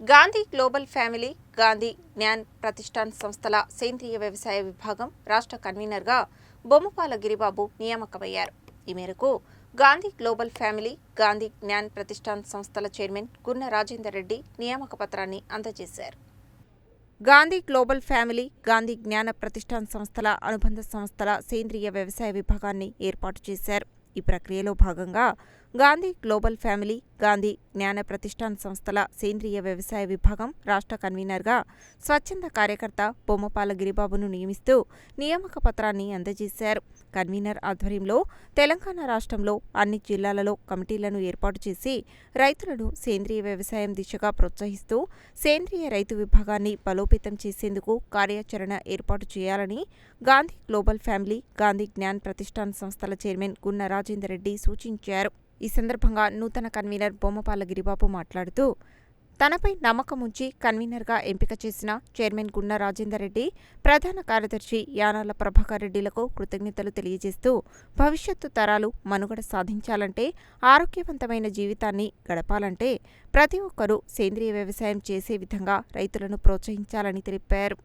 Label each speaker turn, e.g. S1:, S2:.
S1: Gandhi global family Gandhi Gyan Pratishthan సంస్థల సేంద్రియ వ్యవసాయ విభాగం రాష్ట్ర కన్వీనర్గా బొమ్మపాల గిరిబాబు నియామకమయ్యారు. ఈ మేరకు గాంధీ గ్లోబల్ ఫ్యామిలీ గాంధీ జ్ఞాన్ ప్రతిష్టాన్ సంస్థల చైర్మన్ గున్న రాజేందర్ రెడ్డి నియామక పత్రాన్ని అందజేశారు. గాంధీ గ్లోబల్ ఫ్యామిలీ గాంధీ జ్ఞాన ప్రతిష్టాన్ సంస్థల అనుబంధ సంస్థల సేంద్రియ వ్యవసాయ విభాగాన్ని ఏర్పాటు చేశారు. ఈ ప్రక్రియలో భాగంగా గాంధీ గ్లోబల్ ఫ్యామిలీ గాంధీ జ్ఞాన ప్రతిష్టాన్ సంస్థల సేంద్రియ వ్యవసాయ విభాగం రాష్ట్ర కన్వీనర్గా స్వచ్ఛంద కార్యకర్త బొమ్మపాల గిరిబాబును నియమిస్తూ నియామక పత్రాన్ని అందజేశారు. కన్వీనర్ ఆధ్వర్యంలో తెలంగాణ రాష్ట్రంలో అన్ని జిల్లాలలో కమిటీలను ఏర్పాటు చేసి రైతులను సేంద్రియ వ్యవసాయం దిశగా ప్రోత్సహిస్తూ సేంద్రియ రైతు విభాగాన్ని బలోపేతం చేసేందుకు కార్యాచరణ ఏర్పాటు చేయాలని గాంధీ గ్లోబల్ ఫ్యామిలీ గాంధీ జ్ఞాన్ ప్రతిష్టాన్ సంస్థల చైర్మన్ గున్న రాజేందర్ రెడ్డి సూచించారు. ఈ సందర్భంగా నూతన కన్వీనర్ బొమ్మపాల గిరిబాబు మాట్లాడుతూ తనపై నమ్మకం ఉంచి కన్వీనర్గా ఎంపిక చేసిన చైర్మన్ గున్న రాజేందర్ రెడ్డి ప్రధాన కార్యదర్శి యానాల ప్రభాకర్ రెడ్డిలకు కృతజ్ఞతలు తెలియజేస్తూ భవిష్యత్తు తరాలు మనుగడ సాధించాలంటే ఆరోగ్యవంతమైన జీవితాన్ని గడపాలంటే ప్రతి ఒక్కరూ సేంద్రియ వ్యవసాయం చేసే విధంగా రైతులను ప్రోత్సహించాలని తెలిపారు.